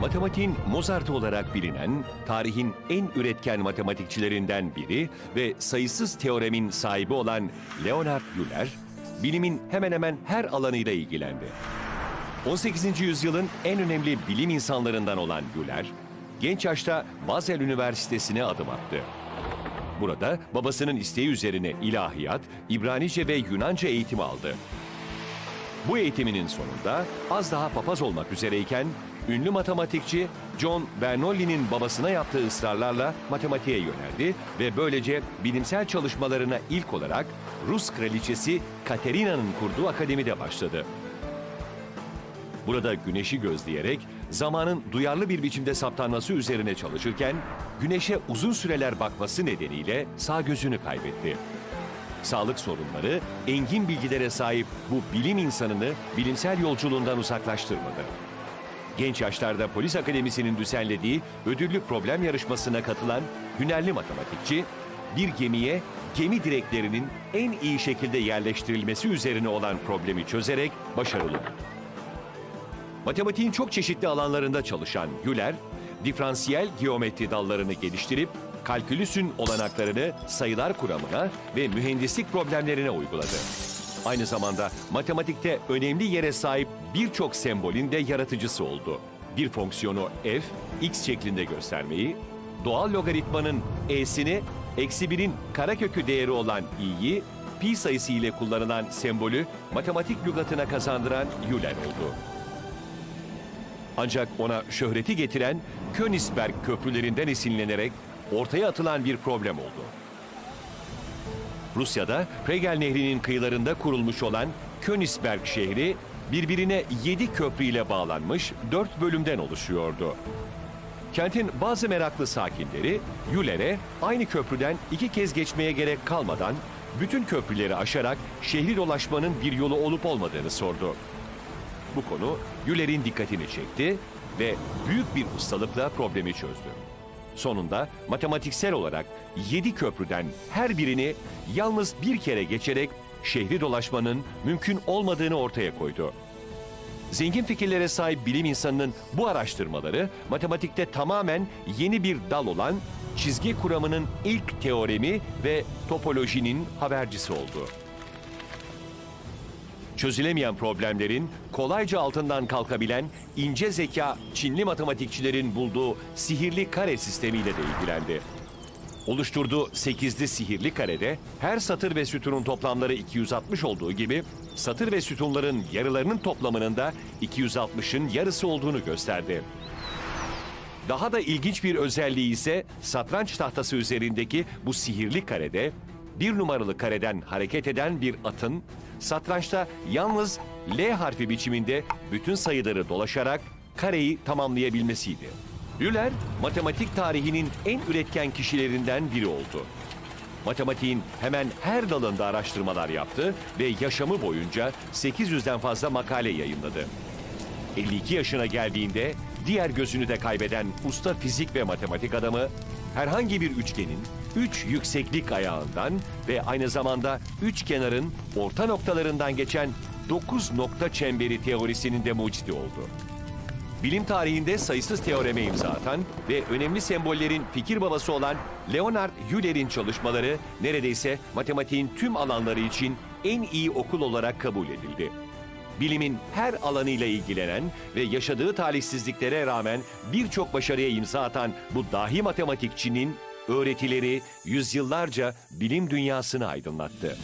Matematiğin Mozart olarak bilinen, tarihin en üretken matematikçilerinden biri ve sayısız teoremin sahibi olan Leonhard Euler, bilimin hemen hemen her alanıyla ilgilendi. 18. yüzyılın en önemli bilim insanlarından olan Euler, genç yaşta Basel Üniversitesi'ne adım attı. Burada babasının isteği üzerine ilahiyat, İbranice ve Yunanca eğitimi aldı. Bu eğitiminin sonunda az daha papaz olmak üzereyken ünlü matematikçi John Bernoulli'nin babasına yaptığı ısrarlarla matematiğe yöneldi ve böylece bilimsel çalışmalarına ilk olarak Rus kraliçesi Katerina'nın kurduğu akademide başladı. Burada güneşi gözleyerek zamanın duyarlı bir biçimde saptanması üzerine çalışırken güneşe uzun süreler bakması nedeniyle sağ gözünü kaybetti. Sağlık sorunları engin bilgilere sahip bu bilim insanını bilimsel yolculuğundan uzaklaştırmadı. Genç yaşlarda polis akademisinin düzenlediği ödüllü problem yarışmasına katılan hünerli matematikçi bir gemiye gemi direklerinin en iyi şekilde yerleştirilmesi üzerine olan problemi çözerek başarılı. Matematiğin çok çeşitli alanlarında çalışan Euler, diferansiyel geometri dallarını geliştirip kalkülüsün olanaklarını sayılar kuramına ve mühendislik problemlerine uyguladı. Aynı zamanda matematikte önemli yere sahip birçok sembolün de yaratıcısı oldu. Bir fonksiyonu f, x şeklinde göstermeyi, doğal logaritmanın e'sini, eksi birin karekökü değeri olan i'yi, pi sayısı ile kullanılan sembolü matematik lügatına kazandıran Euler oldu. Ancak ona şöhreti getiren Königsberg köprülerinden esinlenerek ortaya atılan bir problem oldu. Rusya'da Pregel Nehri'nin kıyılarında kurulmuş olan Königsberg şehri birbirine yedi köprüyle bağlanmış dört bölümden oluşuyordu. Kentin bazı meraklı sakinleri Euler'e aynı köprüden iki kez geçmeye gerek kalmadan bütün köprüleri aşarak şehri dolaşmanın bir yolu olup olmadığını sordu. Bu konu Euler'in dikkatini çekti ve büyük bir ustalıkla problemi çözdü. Sonunda matematiksel olarak yedi köprüden her birini yalnız bir kere geçerek şehri dolaşmanın mümkün olmadığını ortaya koydu. Zengin fikirlere sahip bilim insanının bu araştırmaları matematikte tamamen yeni bir dal olan çizgi kuramının ilk teoremi ve topolojinin habercisi oldu çözülemeyen problemlerin kolayca altından kalkabilen ince zeka Çinli matematikçilerin bulduğu sihirli kare sistemiyle de ilgilendi. Oluşturduğu 8'li sihirli karede her satır ve sütunun toplamları 260 olduğu gibi satır ve sütunların yarılarının toplamının da 260'ın yarısı olduğunu gösterdi. Daha da ilginç bir özelliği ise satranç tahtası üzerindeki bu sihirli karede bir numaralı kareden hareket eden bir atın satrançta yalnız L harfi biçiminde bütün sayıları dolaşarak kareyi tamamlayabilmesiydi. Euler, matematik tarihinin en üretken kişilerinden biri oldu. Matematiğin hemen her dalında araştırmalar yaptı ve yaşamı boyunca 800'den fazla makale yayınladı. 52 yaşına geldiğinde diğer gözünü de kaybeden usta fizik ve matematik adamı herhangi bir üçgenin üç yükseklik ayağından ve aynı zamanda üç kenarın orta noktalarından geçen 9 nokta çemberi teorisinin de mucidi oldu. Bilim tarihinde sayısız teoreme imza atan ve önemli sembollerin fikir babası olan Leonhard Euler'in çalışmaları neredeyse matematiğin tüm alanları için en iyi okul olarak kabul edildi bilimin her alanıyla ilgilenen ve yaşadığı talihsizliklere rağmen birçok başarıya imza atan bu dahi matematikçinin öğretileri yüzyıllarca bilim dünyasını aydınlattı.